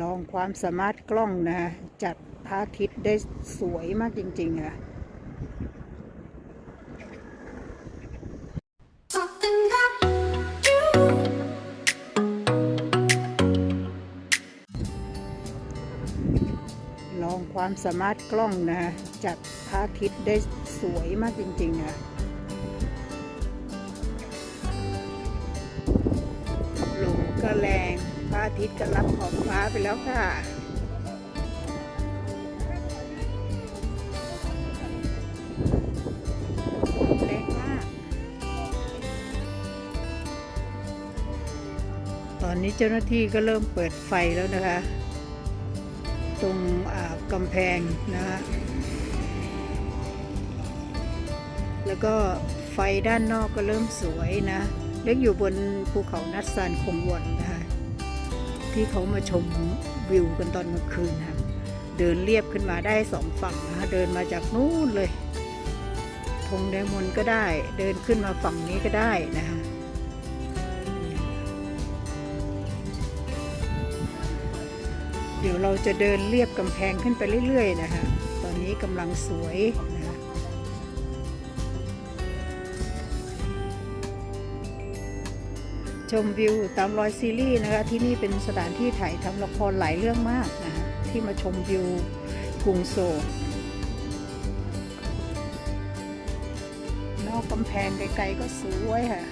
ลองความสามารถกล้องนะจัดพระอาทิตย์ได้สวยมากจริงๆค่ะลองความสามารถกล้องนะจัดพระอาทิตย์ได้สวยมากจริงๆค่ะลมก็แรง ระอาทิตย์ก็รับขอบฟ้าไปแล้วค่ะแรงมากตอนนี้เจ้าหน้าที่ก็เริ่มเปิดไฟแล้วนะคะ ตรงกำแพงนะฮะแล้วก็ไฟด้านนอกก็เริ่มสวยนะเล็กอยู่บนภูเขานัดซานคงวนนะ ที่เขามาชมวิวกันตอนกลางคืนนะเดินเรียบขึ้นมาได้สองฝั่งนะคะเดินมาจากนู้นเลยธงแดงมนก็ได้ เดินขึ้นมาฝั่งนี้ก็ได้นะคะเดี๋ยวเราจะเดินเรียบกำแพงขึ้นไปเรื่อยๆนะคะ ตอนนี้กำลังสวยนะคะ ชมวิวตามรอยซีรีส์นะคะ ที่นี่เป็นสถานที่ถ่ายทำละครหลายเรื่องมากนะคะที่มาชมวิวกรุงโซลนอกกำแพงไกลๆก็สวยค่ะ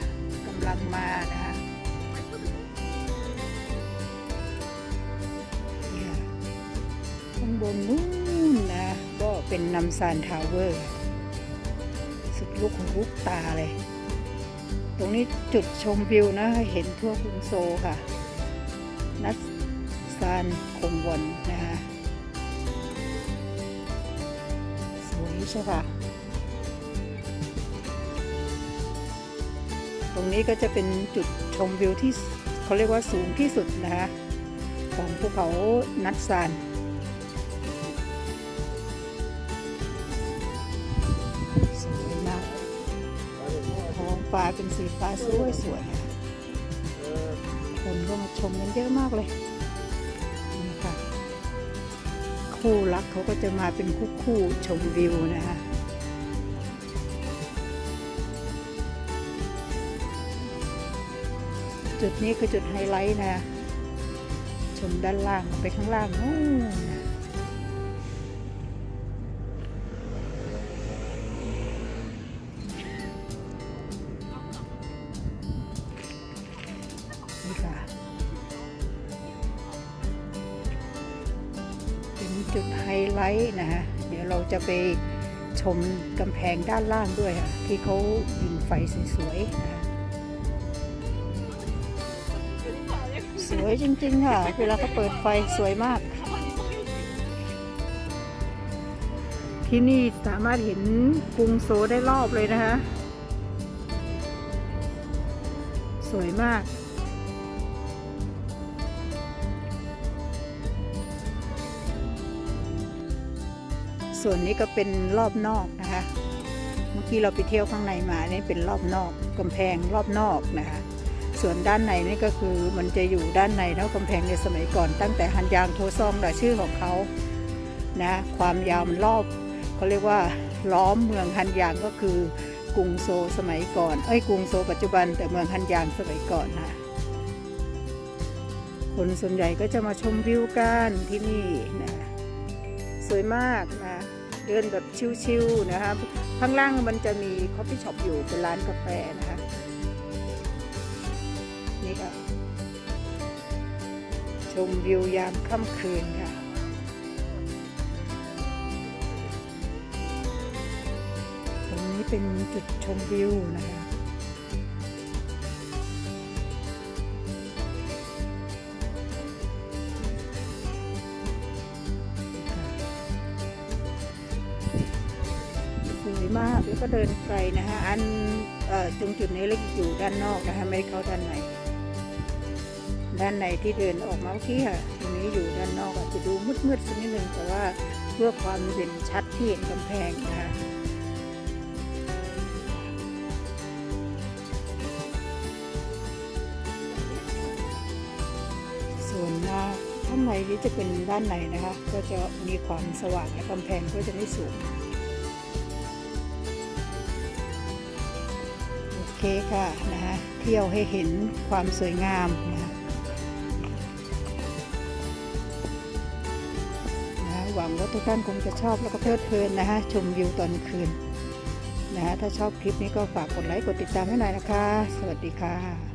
กำลังมานะคะข้างบนนู้นนะก็เป็นนำซานทาวเวอร์ สุดลูกของลูกตาเลย ตรงนี้จุดชมวิวนะเห็นทั่วกรุงโซค่ะ นัสซานคงวนนะคะสวยใช่ค่ะตรงนี้ก็จะเป็นจุดชมวิวที่เขาเรียกว่าสูงที่สุดนะคะของภูเขานัดซาน ฟ้าเป็นสีฟ้าสวยสวยคนก็มาชมกันเยอะมากเลยนี่ค่ะคู่รักเขาก็จะมาเป็นคู่คู่ชมวิวนะคะจุดนี้คือจุดไฮไลท์นะ ชมด้านล่างไปข้างล่างนู้นนะ ไฮไลท์นะฮะ เดี๋ยวเราจะไปชมกำแพงด้านล่างด้วยค่ะ ที่เขายิงไฟสวยๆนะสวยจริง ๆ ค่ะ เวลาเขาเปิดไฟสวยมาก ที่นี่สามารถเห็นกรุงโซลได้รอบเลยนะคะ สวยมาก ส่วนนี้ก็เป็นรอบนอกนะคะ เมื่อกี้เราไปเที่ยวข้างในมานี่เป็นรอบนอกกำแพงรอบนอกนะคะ ส่วนด้านในนี่ก็คือมันจะอยู่ด้านในเท่ากำแพงในสมัยก่อน ตั้งแต่ฮันยางโทซองดชื่อของเขานะความยาวมันรอบเขาเรียกว่าล้อมเมืองฮันยางก็คือกรุงโซสมัยก่อนเอ้ยกรุงโซปัจจุบันแต่เมืองฮันยางสมัยก่อนนะคนส่วนใหญ่ก็จะมาชมวิวกันที่นี่นะสวยมากนะ เดินแบบชิวๆนะคะข้างล่างมันจะมีคอฟฟี่ช็อปอยู่เป็นร้านกาแฟนะคะนี่ค่ะชมวิวยามค่ำคืนค่ะตรงนี้เป็นจุดชมวิวนะคะ วยมากแล้วก็เดินไกลนะคะอันตรงจุดนี้เล็กอยู่ด้านนอกนะคะไม่ได้เข้าด้านในด้านในที่เดินออกมาเมื่อกี้ค่ะตรงนี้อยู่ด้านนอกอาจจะดูมืดๆสักนิดนึงแต่ว่าเพื่อความเด่นชัดที่เห็นกำแพงนะคะส่วนหน้าข้างในนี้จะเป็นด้านในนะคะ ก็จะมีความสว่างและกำแพงก็จะไม่สูง เคค่ะนะคะเที่ยวให้เห็นความสวยงามนะคะนะหวังว่าทุกท่านคงจะชอบแล้วก็เพลิดเพลินนะคะชมวิวตอนคืนนะคะถ้าชอบคลิปนี้ก็ฝากกดไลค์กดติดตามให้หน่อยนะคะ สวัสดีค่ะ